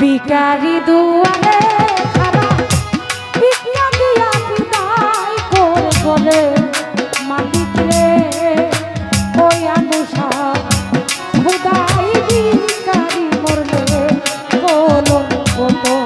ভিকারি দুয়ারে খারা, ভিক্ষা দিয়া বিদায় করে করে মালিক রে ওই আনুষা, খুদাই ভিকারি মরলে কোনো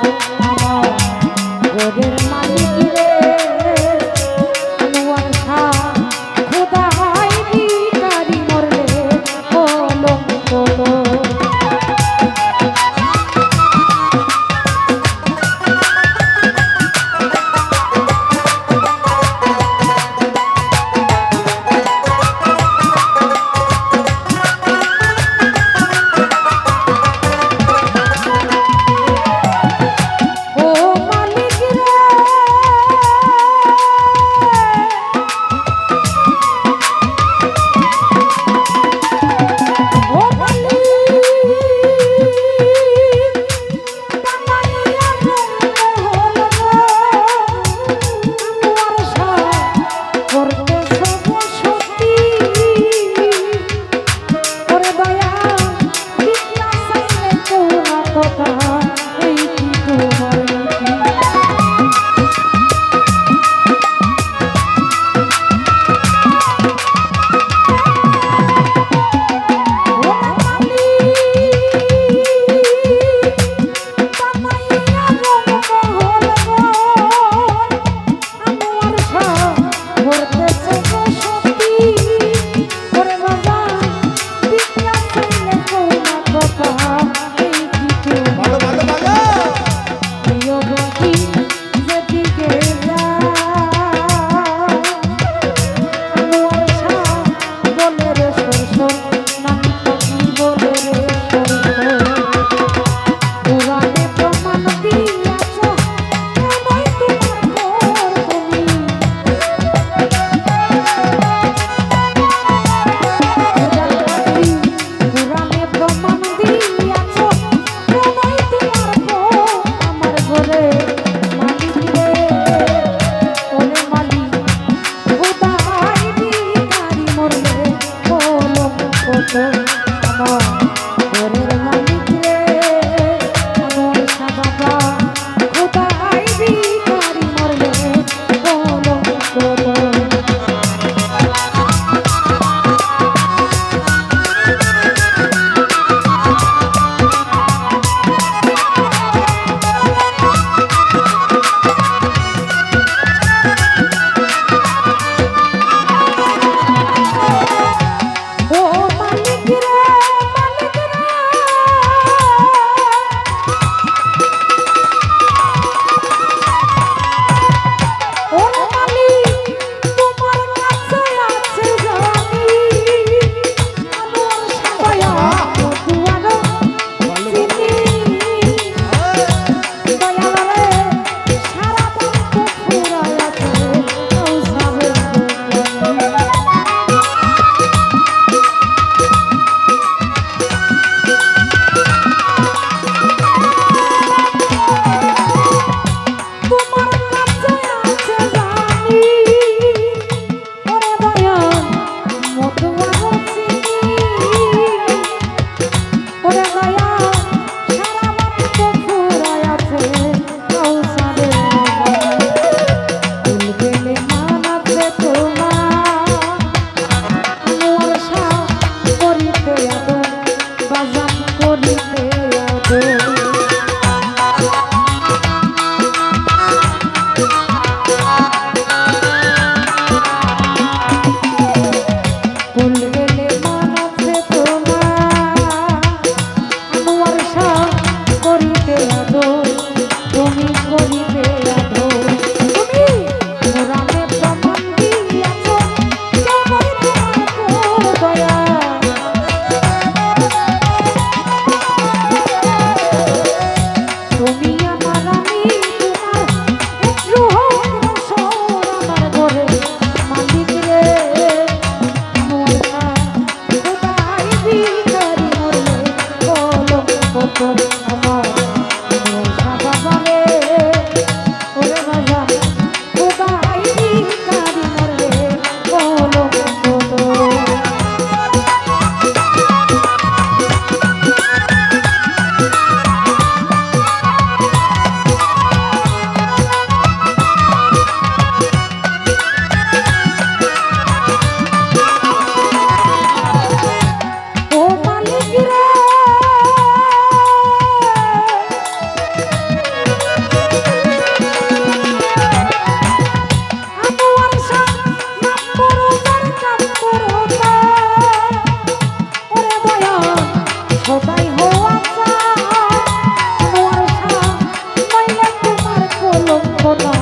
না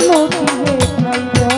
নদীয়ে